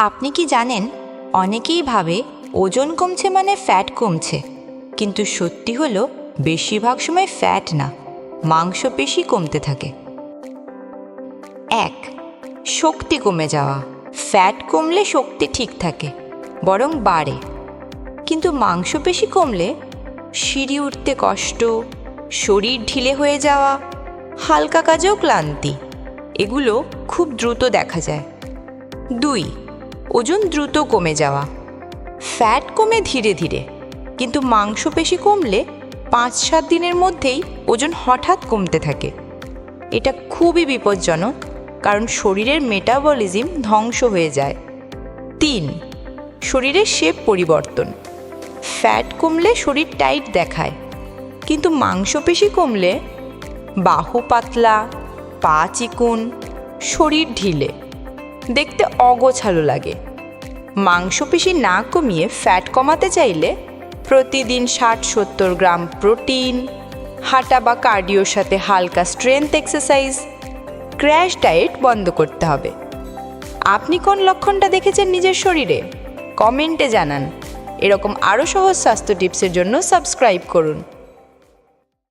আপনি কি জানেন, অনেকেই ভাবে ওজন কমছে মানে ফ্যাট কমছে। কিন্তু সত্যি হলো, বেশিরভাগ সময় ফ্যাট না, মাংসপেশি কমতে থাকে। এক, শক্তি কমে যাওয়া। ফ্যাট কমলে শক্তি ঠিক থাকে, বরং বাড়ে। কিন্তু মাংসপেশি কমলে সিঁড়ি উঠতে কষ্ট, শরীর ঢিলে হয়ে যাওয়া, হালকা কাজেও ক্লান্তি, এগুলো খুব দ্রুত দেখা যায়। দুই ওজন দ্রুত কমে যাওয়া। ফ্যাট কমে ধীরে ধীরে, কিন্তু মাংসপেশি কমলে পাঁচ সাত দিনের মধ্যেই ওজন হঠাৎ কমতে থাকে। এটা খুবই বিপজ্জনক, কারণ শরীরের মেটাবলিজম ধ্বংস হয়ে যায়। তিন, শরীরের শেপ পরিবর্তন। ফ্যাট কমলে শরীর টাইট দেখায়, কিন্তু মাংসপেশি কমলে বাহু পাতলা, পা চিকুন, শরীর ঢিলে। দেখতে অগোছালো লাগে। মাংসপেশি না কমিয়ে ফ্যাট কমাতে চাইলে প্রতিদিন ষাট সত্তর গ্রাম প্রোটিন, হাঁটা বা কার্ডিওর সাথে হালকা স্ট্রেংথ এক্সারসাইজ, ক্র্যাশ ডায়েট বন্ধ করতে হবে। আপনি কোন লক্ষণটা দেখেছেন নিজের শরীরে? কমেন্টে জানান। এরকম আরও সহজ স্বাস্থ্য টিপসের জন্য সাবস্ক্রাইব করুন।